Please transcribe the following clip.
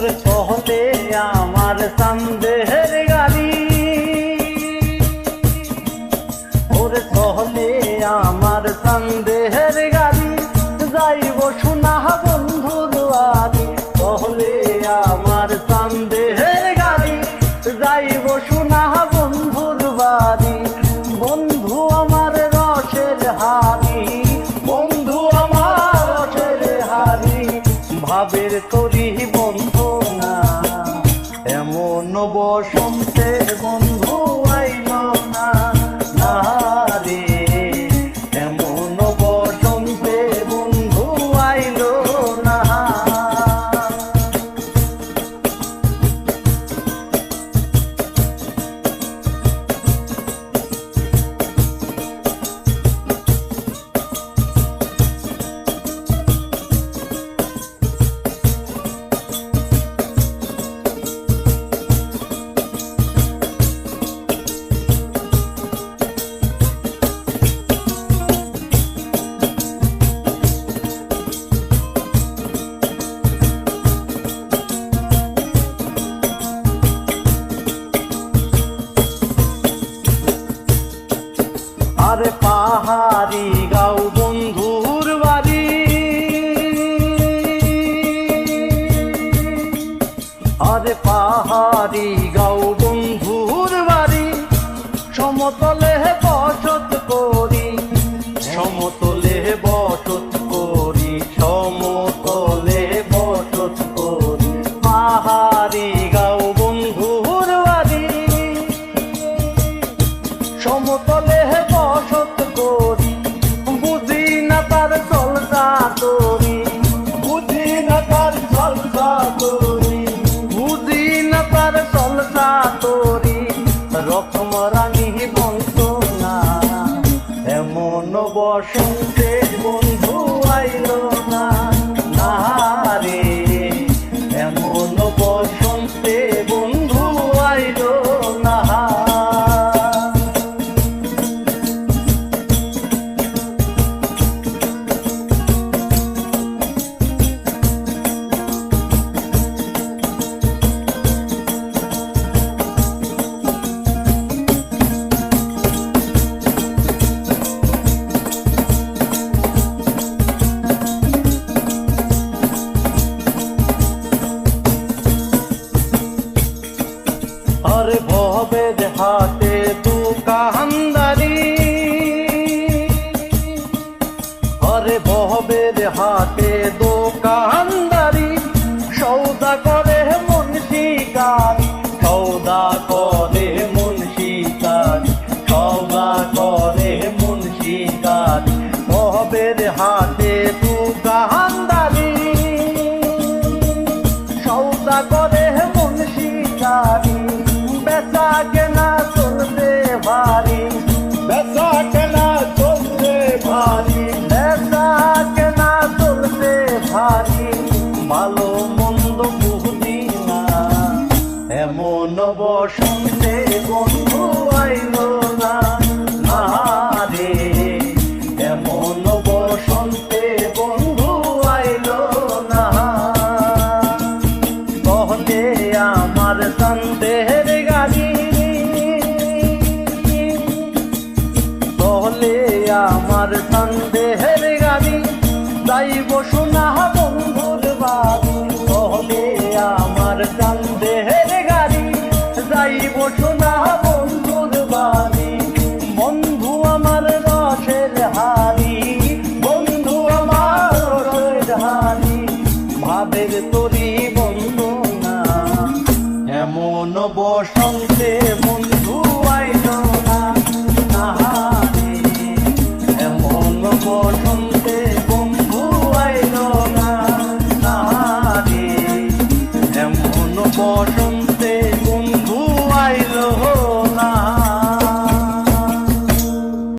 দূর শহরে আমার সন্দেহের গাড়ি ওর শহরে আমার সন্দেহের গাড়ি যাইব শোনা বন্ধু দুয়ারি শহরে আমার সন্দেহের গাড়ি যাইব শোনা বন্ধুর বাড়ি। বন্ধু আমার রসের হারি বন্ধু আমার রসের হারি ভাবের তোর এমন বসন্তের আরে পাহাড়ি গাও বন্ধুর বাড়ি সমতলে রকম রানী বন্ধ না এমন বসন্তে বন্ধু আইল। ভবের হাতে দোকানদারি সৌদা করে মুন্সিকারি বেচা কেনা চলতে ভারী। বেচা কেনা চলতে ভারী। বেচা কেনা চলতে ভারী। ভালো সন্দেহের গাড়ি। কহলে আমার সন্দেহের গাড়ি। যাইব শোনা বন্ধুর বাড়ি। কহলে আমার সন্দেহের গাড়ি। যাইব শোনা বন্ধুর বাড়ি। বন্ধু আমার রসের হারি বন্ধু আমার রসের হারি ভাবের তরি